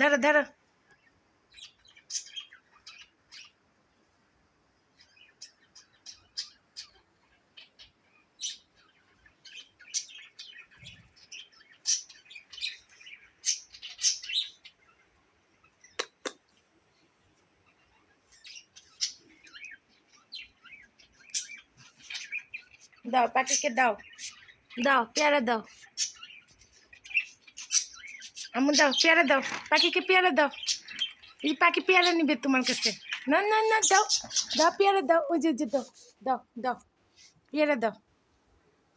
ধরো ধরো। দাও, পাখিকে দাও। দাও, পেয়ারা দাও। আমু দাও, পেয়ারা দাও। পাখিকে পেয়ারা দাও। এই পাখি পেয়ারা নিবে তোমার কাছে। না না না, দাও। দাও, পেয়ারা দাও। ওই যে, দাও দাও দাও। পেয়ারা দাও।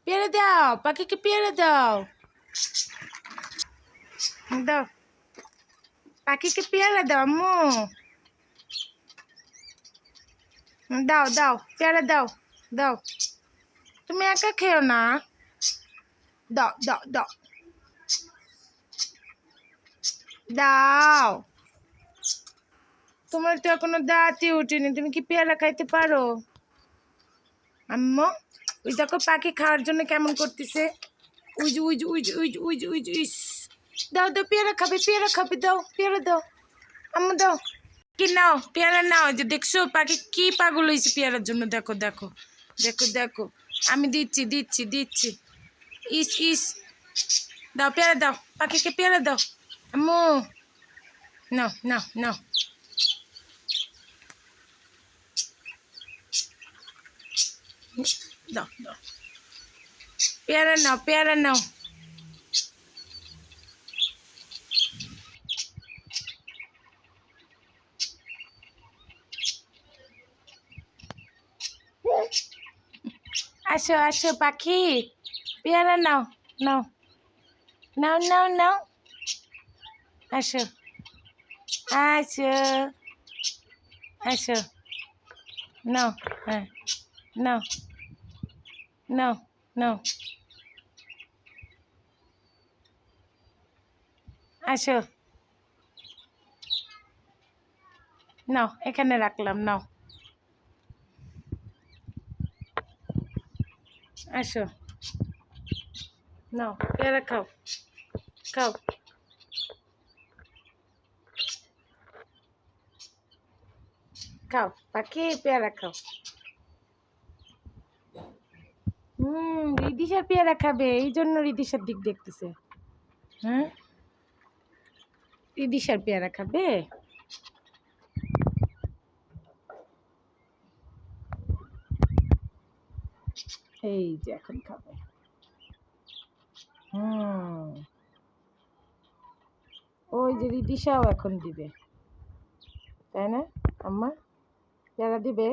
পেয়ারা দাও, পাখিকে পেয়ারা দাও। দাও। পাখিকে পেয়ারা দাও, আম্মু। দাও দাও, পেয়ারা দাও দাও। তুমি একা খেও না। দাও দাও দাও। তোমার তো এখনও দাঁতই উঠেনি, তুমি কি পেয়ারা খাইতে পারো? আম্মু, ওই দেখো পাখি খাওয়ার জন্য কেমন করতেছে। উইজ উইজ উইজ উইজ উইজ উইজ উই যে উই যে উই যে, ইস। দাও দাও, পেয়ারা খাবে পেয়ারা খাবে, দাও, পেয়ারা দাও। আম্মু, দাও। কি নাও, পেয়ারা নাও যে দেখছ, পাখি কি পাগল হয়েছে পেয়ারার জন্য। দেখো দেখো দেখো দেখো। আমি দিচ্ছি দিচ্ছি দিচ্ছি। ইস ইস। দাও, পেয়ারা দাও। পাখিকে পেয়ারা দাও। আম্মু। নাও নাও নাও। দাও দাও। পেয়ারা নাও পেয়ারা নাও। আসো আসো পাখি। পেয়ারা নাও নাও। নাও নাও নাও। আসো। আসো। আসো। নাও হ্যাঁ। নাও। নাও নাও। আসো। নাও, এখানে রাখলাম, নাও। আসো। নাও, পেয়ারা খাও। খাও। খাও, পাখি, পেয়ারা খাও। হুম, রিদিশার পেয়ারা খাবে, এই জন্য রিদিশার দিক দেখতেছে। হ্যাঁ? রিদিশার পেয়ারা খাবে? এই যে এখন খাবে। হুম। ওই যে রিদিশাও এখন দিবে। তাই না, আম্মা? যারা দিবে?